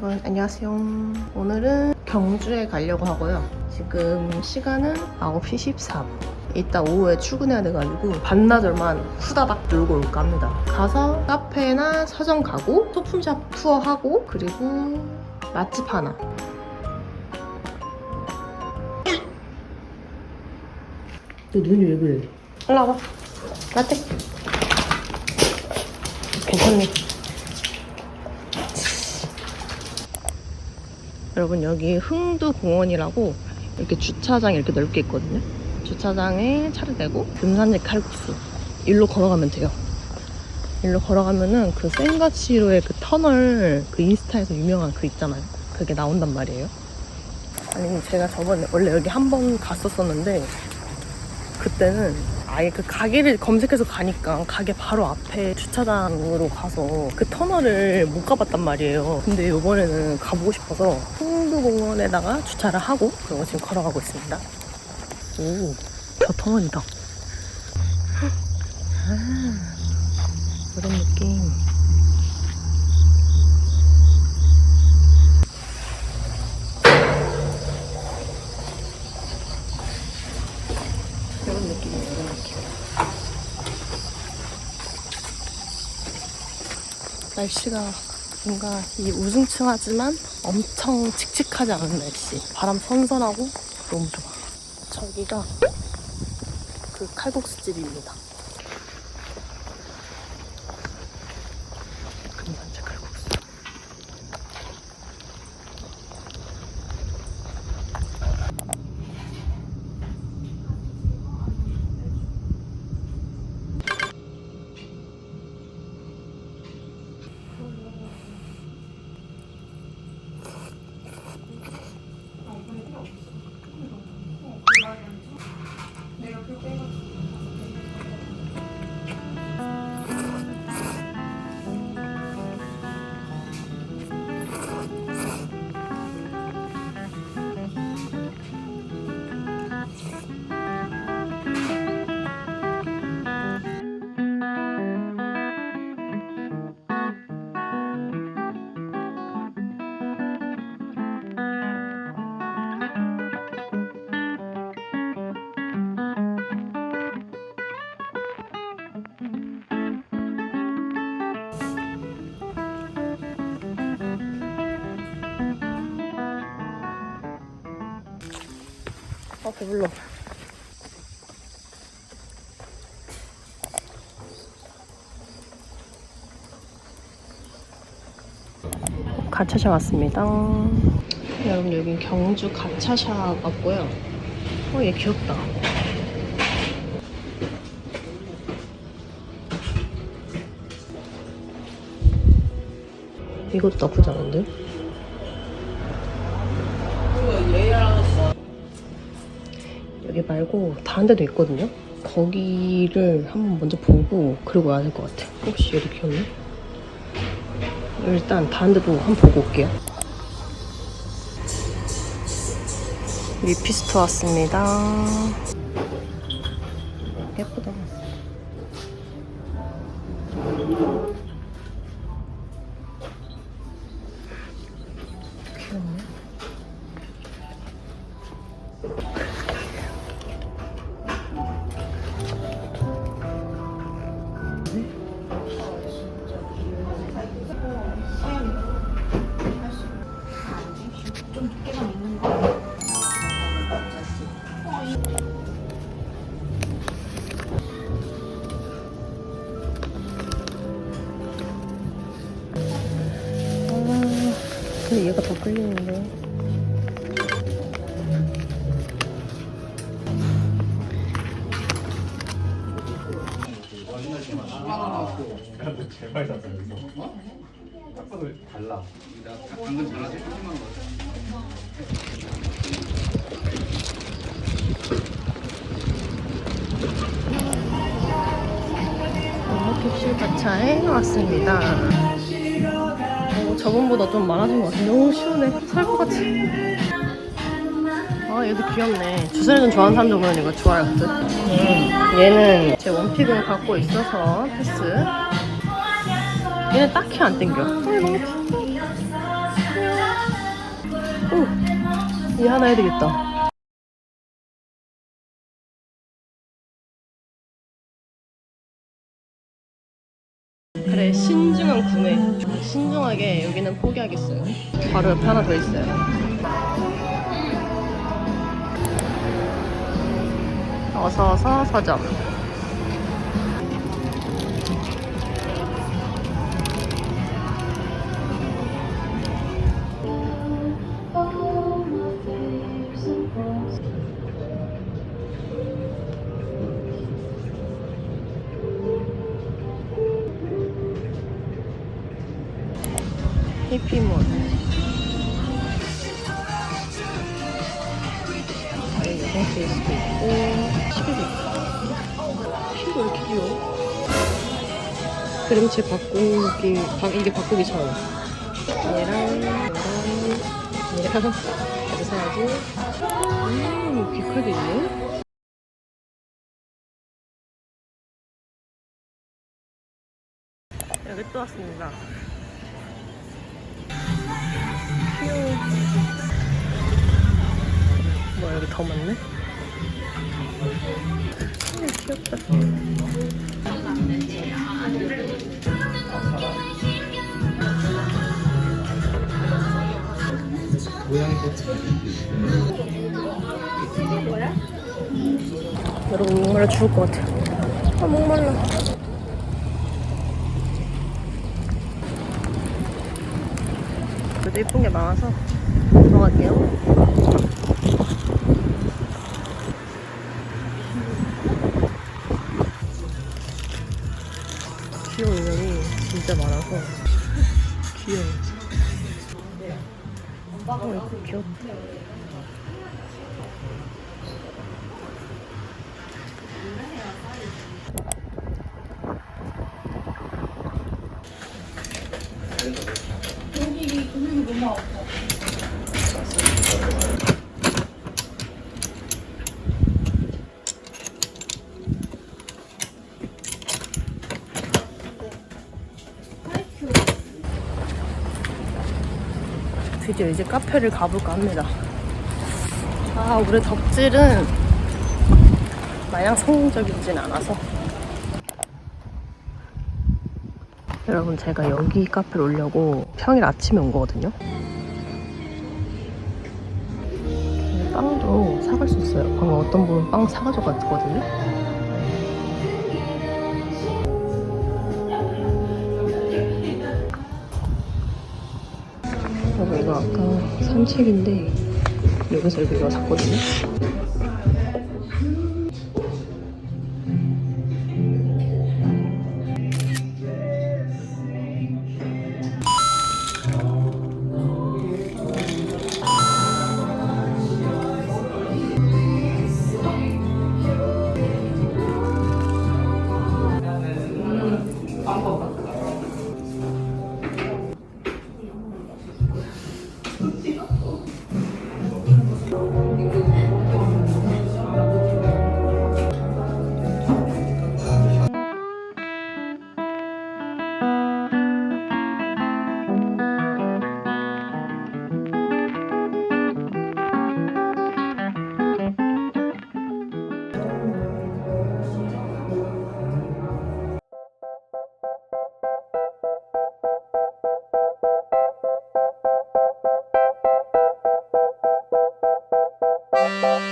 여러분 안녕하세요. 오늘은 경주에 가려고 하고요. 지금 시간은 9시 14분. 이따 오후에 출근해야 돼가지고 반나절만 후다닥 놀고 올까 합니다. 가서 카페나 서점 가고 소품샵 투어하고 그리고 맛집 하나. 너 눈이 왜 그래? 올라와봐. 라떼. 괜찮네. 여러분 여기 흥두 공원이라고 이렇게 주차장이 이렇게 넓게 있거든요. 주차장에 차를 대고 금산역 칼국수 일로 걸어가면 돼요. 일로 걸어가면은 그 센가치로의 그 터널 그 인스타에서 유명한 그 있잖아요. 그게 나온단 말이에요. 아니 제가 저번에 원래 여기 한 번 갔었었는데 그때는 아예 그 가게를 검색해서 가니까 가게 바로 앞에 주차장으로 가서 그 터널을 못 가봤단 말이에요. 근데 이번에는 가보고 싶어서 홍두공원에다가 주차를 하고 그리고 지금 걸어가고 있습니다. 오, 저 터널이다. 아, 이런 느낌. 이런 느낌이에요, 이런 느낌. 날씨가 뭔가 이 우중충하지만 엄청 칙칙하지 않은 날씨. 바람 선선하고 너무 좋아. 저기가 그 칼국수 집입니다. 아 배불러. 가차샵 왔습니다. 여러분 여기 경주 가차샵 왔고요. 어 얘 귀엽다. 이것도 나쁘지 않은데? 말고 다른 데도 있거든요. 거기를 한번 먼저 보고 그리고 와야 될 것 같아. 혹시 여기 귀엽네? 일단 다른 데도 한번 보고 올게요. 리피스토 왔습니다. 근데 얘가 더 끌리는데. 제발 잡자 여기서 딱 달라 캡슐 가차에 왔습니다. 어, 저번보다 좀 많아진 것 같아. 너무 시원해. 같아. 아, 얘도 귀엽네. 주사위전 좋아하는 사람들 보면 이거 좋아할 듯. 음, 얘는 제 원픽을 갖고 있어서 패스. 얘는 딱히 안 땡겨. 어, 얘 너무 귀여워. 오! 이 하나 해야 되겠다. 신중하게 여기는 포기하겠어요. 바로 옆에 하나 더 있어요. 어서어서 서점. 히피몬. 여기 여성 케이스도 있고, 시계도 있고. 왜 이렇게 귀여워? 그림체 바꾸기, 바, 이게 바꾸기 처음. 얘랑, 얘랑, 얘랑 가서 사야지. 음, 귀칼도 있네? 여기 또 왔습니다. 귀여워. 뭐야, 여기 더 많네? 음, 귀엽다. 여러분 목말라 죽을 것 같아요. 아 목말라. 그래도 예쁜 게 많아서 들어갈게요. 귀여운 인형이 진짜 많아서 귀여워. 어, 귀엽다. 드디어 이제 카페를 가볼까 합니다. 아, 올해 덕질은 마냥 성공적이진 않아서. 여러분, 제가 여기 카페를 오려고 평일 아침에 온 거거든요. 빵도 사갈 수 있어요. 방금 어떤 분은 빵 사가지고 갔거든요. 그리고 이거 아까 산책인데 여기서 이거 샀거든요.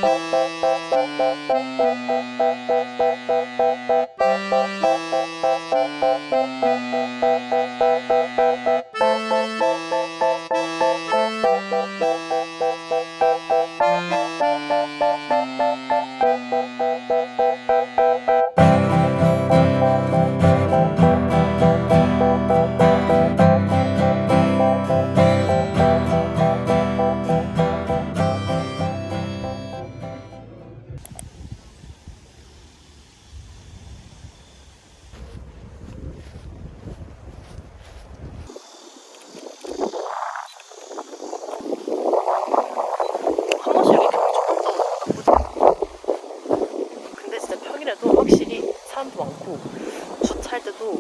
한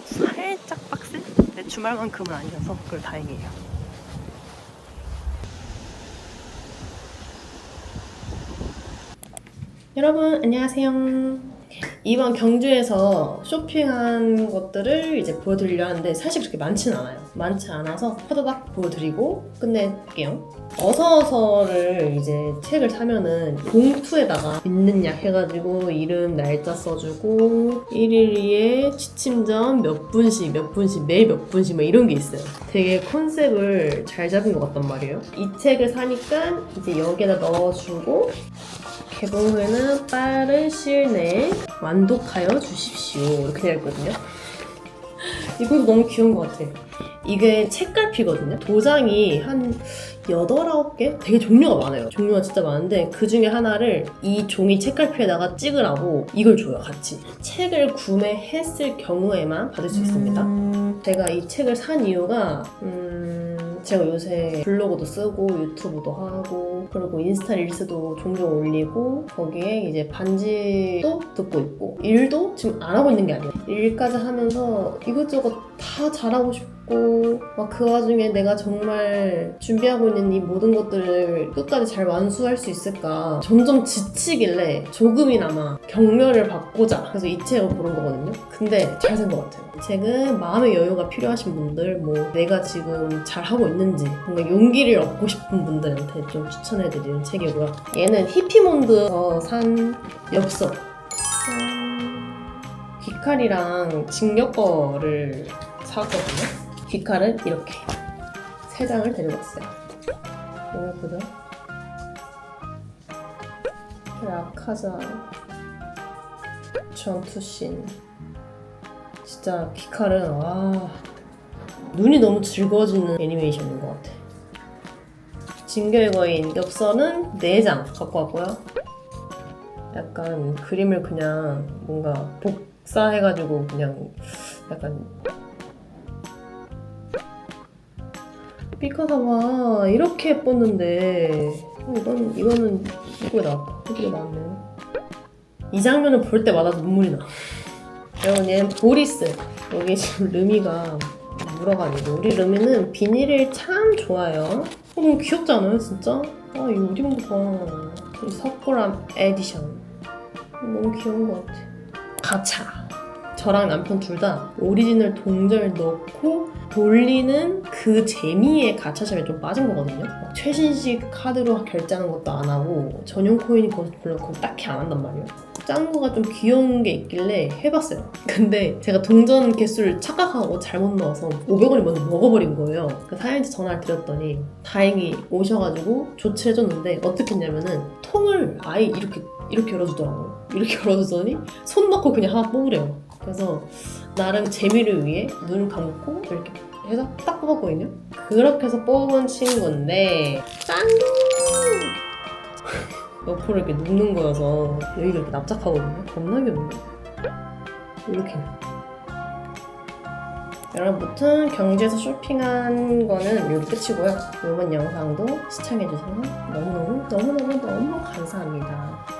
살짝 빡센데 주말만큼은 아니어서 그걸 다행이에요. 여러분 안녕하세요. 이번 경주에서 쇼핑한 것들을 이제 보여드리려 하는데 사실 그렇게 많지는 않아요. 많지 않아서 허드박 보여드리고 끝낼게요. 어서어서를 이제 책을 사면은 봉투에다가 있는 약 해가지고 이름 날짜 써주고 1일에 취침전 몇 분씩 몇 분씩 매일 몇 분씩 막 이런 게 있어요. 되게 컨셉을 잘 잡은 것 같단 말이에요. 이 책을 사니까 이제 여기에다 넣어주고 개봉 후에는 빠른 시일 내에 완독하여 주십시오. 이렇게 되어 있거든요. 이것도 너무 귀여운 것 같아. 이게 책갈피거든요. 도장이 한 8, 9개? 되게 종류가 많아요. 종류가 진짜 많은데 그 중에 하나를 이 종이 책갈피에다가 찍으라고 이걸 줘요, 같이. 책을 구매했을 경우에만 받을 수 있습니다. 제가 이 책을 산 이유가 음, 제가 요새 블로그도 쓰고 유튜브도 하고 그리고 인스타 릴스도 종종 올리고 거기에 이제 반지도 듣고 있고 일도 지금 안 하고 있는 게 아니에요. 일까지 하면서 이것저것 다 잘하고 싶고 막 그 와중에 내가 정말 준비하고 있는 이 모든 것들을 끝까지 잘 완수할 수 있을까 점점 지치길래 조금이나마 격려를 받고자 그래서 이 책을 고른 거거든요. 근데 잘 된 것 같아요. 이 책은 마음의 여유가 필요하신 분들 뭐 내가 지금 잘 하고 있는지 뭔가 용기를 얻고 싶은 분들한테 좀 추천해드리는 책이고요. 얘는 히피몬드에서 산 엽서. 음, 귀칼이랑 직력 거를 사왔거든요 귀칼은 이렇게 세 장을 데려왔어요. 이걸 보죠. 라카자 전투신. 진짜 귀칼은 와 눈이 너무 즐거워지는 애니메이션인 것 같아. 진결 거인 엽서는 4장 갖고 왔고요. 약간 그림을 그냥 뭔가 복사해가지고 그냥 약간 삐카사와 이렇게 예뻤는데. 어, 이건 이거는 이쁘게 나왔다. 이쁘게 나왔네요 이 장면을 볼 때마다 눈물이 나. 여러분 얘는 보리스. 여기 지금 르미가 물어가지고. 우리 르미는 비닐을 참 좋아해요. 어, 너무 귀엽지 않아요 진짜? 아이 거봐. 이 석고람 에디션. 너무 귀여운 것 같아. 가차 저랑 남편 둘 다 오리지널 동전을 넣고 돌리는 그 재미에 가차샵에 좀 빠진 거거든요. 막 최신식 카드로 결제하는 것도 안 하고 전용 코인이 별로 딱히 안 한단 말이에요. 짱구가 좀 귀여운 게 있길래 해봤어요. 근데 제가 동전 개수를 착각하고 잘못 넣어서 500원이 먼저 먹어버린 거예요. 그 사연한테 전화를 드렸더니 다행히 오셔가지고 조치해줬는데 어떻게 했냐면은 통을 아예 이렇게 이렇게 열어주더라고요. 이렇게 열어주더니 손 넣고 그냥 하나 뽑으래요. 그래서 나름 재미를 위해 눈을 감고 이렇게 해서 딱 뽑았거든요. 그렇게 해서 뽑은 친구인데 짠! 옆으로 이렇게 눕는 거여서 여기가 이렇게 납작하거든요. 겁나 귀엽네. 이렇게. 여러분, 무튼 경주에서 쇼핑한 거는 여기 끝이고요. 이번 영상도 시청해주셔서 너무너무 너무너무 너무 감사합니다.